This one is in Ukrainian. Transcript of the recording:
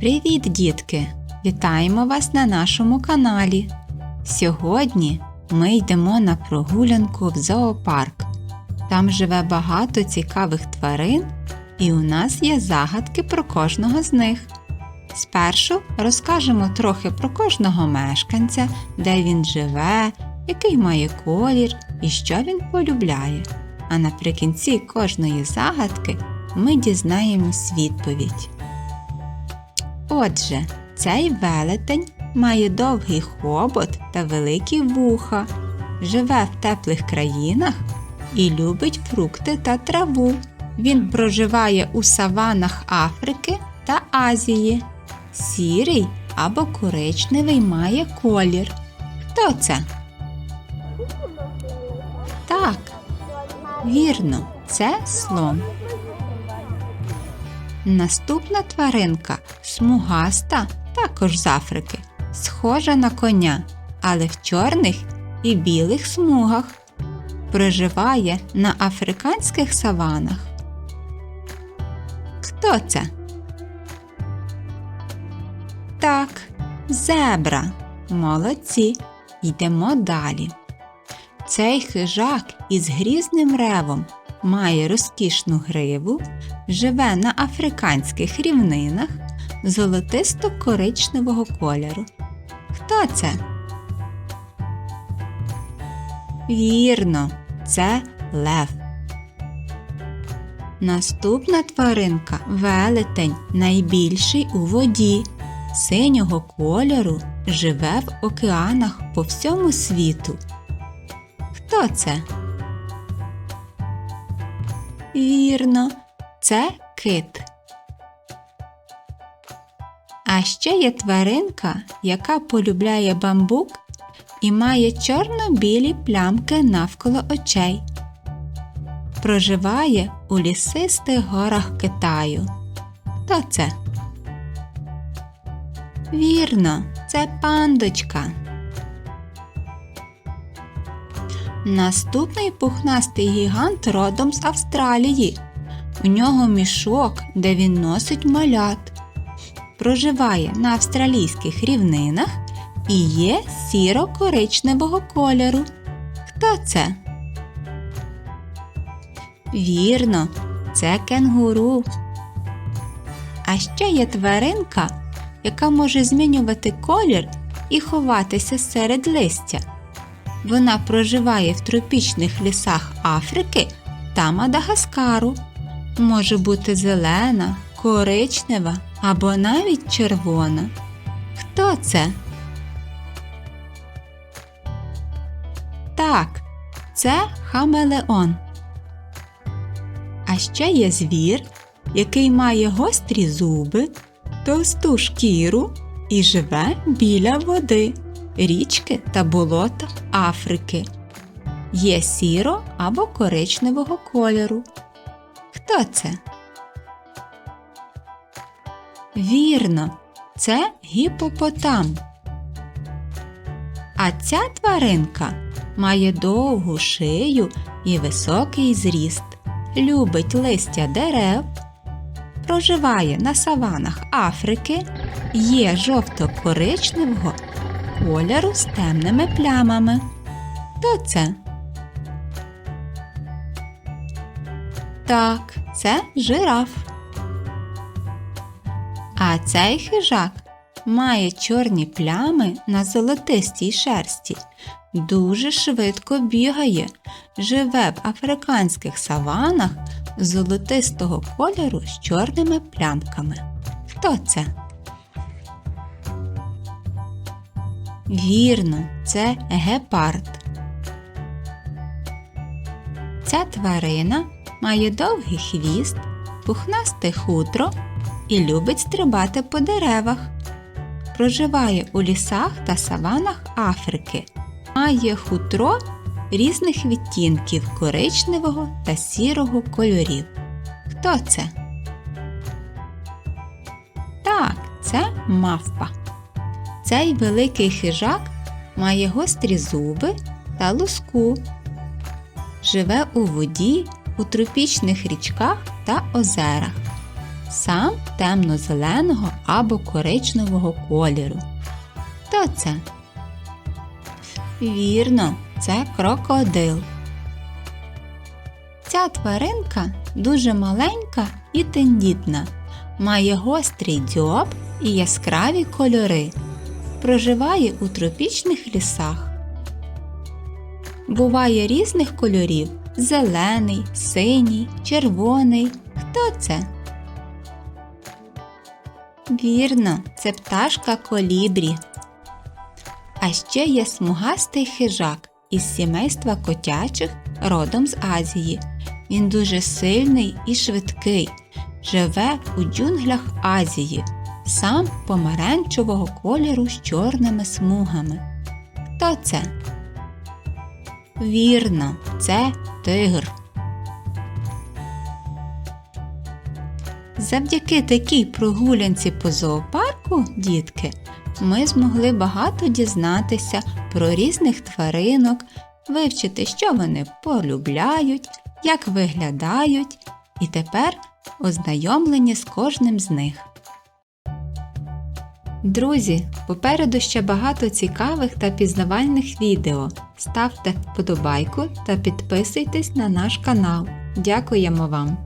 Привіт, дітки! Вітаємо вас на нашому каналі. Сьогодні ми йдемо на прогулянку в зоопарк. Там живе багато цікавих тварин, і у нас є загадки про кожного з них. Спершу розкажемо трохи про кожного мешканця, де він живе, який має колір і що він полюбляє. А наприкінці кожної загадки ми дізнаємось відповідь. Отже, цей велетень має довгий хобот та великі вуха, живе в теплих країнах і любить фрукти та траву. Він проживає у саванах Африки та Азії. Сірий або коричневий має колір. Хто це? Так, вірно, це слон. Наступна тваринка смугаста, також з Африки, схожа на коня, але в чорних і білих смугах. Проживає на африканських саванах. Хто це? Так, зебра. Молодці. Йдемо далі. Цей хижак із грізним ревом має розкішну гриву, живе на африканських рівнинах золотисто-коричневого кольору. Хто це? Вірно, це лев. Наступна тваринка велетень, найбільший у воді, синього кольору, живе в океанах по всьому світу. Хто це? Вірно, це кит. А ще є тваринка, яка полюбляє бамбук і має чорно-білі плямки навколо очей. Проживає у лісистих горах Китаю. Хто це? Вірно, це пандочка. Наступний пухнастий гігант родом з Австралії. У нього мішок, де він носить малят. Проживає на австралійських рівнинах і є сіро-коричневого кольору. Хто це? Вірно, це кенгуру. А ще є тваринка, яка може змінювати колір і ховатися серед листя. Вона проживає в тропічних лісах Африки та Мадагаскару. Може бути зелена, коричнева або навіть червона. Хто це? Так, це хамелеон. А ще є звір, який має гострі зуби, товсту шкіру і живе біля води, річки та болота Африки. Є сіро або коричневого кольору. Хто це? Вірно, це гіпопотам. А ця тваринка має довгу шию і високий зріст, любить листя дерев, проживає на саванах Африки, є жовто-коричневого кольору з темними плямами. Хто це? Так, це жираф. А цей хижак має чорні плями на золотистій шерсті, дуже швидко бігає, живе в африканських саванах золотистого кольору з чорними плямками. Хто це? Вірно, це гепард. Ця тварина має довгий хвіст, пухнасте хутро і любить стрибати по деревах. Проживає у лісах та саванах Африки. Має хутро різних відтінків коричневого та сірого кольорів. Хто це? Так, це мавпа. Цей великий хижак має гострі зуби та луску. Живе у воді, у тропічних річках та озерах. сам темно-зеленого або коричневого кольору. Хто це? Вірно, це крокодил. Ця тваринка дуже маленька і тендітна, має гострий дзьоб і яскраві кольори. Проживає у тропічних лісах. Буває різних кольорів зелений, синій, червоний. Хто це? Вірно, це пташка колібрі. А ще є смугастий хижак із сімейства котячих родом з Азії. Він дуже сильний і швидкий, живе у джунглях Азії, сам помаранчевого кольору з чорними смугами. Хто це? Вірно, це тигр. Завдяки такій прогулянці по зоопарку, дітки, ми змогли багато дізнатися про різних тваринок, вивчити, що вони полюбляють, як виглядають, і тепер ознайомлені з кожним з них. Друзі, попереду ще багато цікавих та пізнавальних відео. Ставте вподобайку та підписуйтесь на наш канал. Дякуємо вам!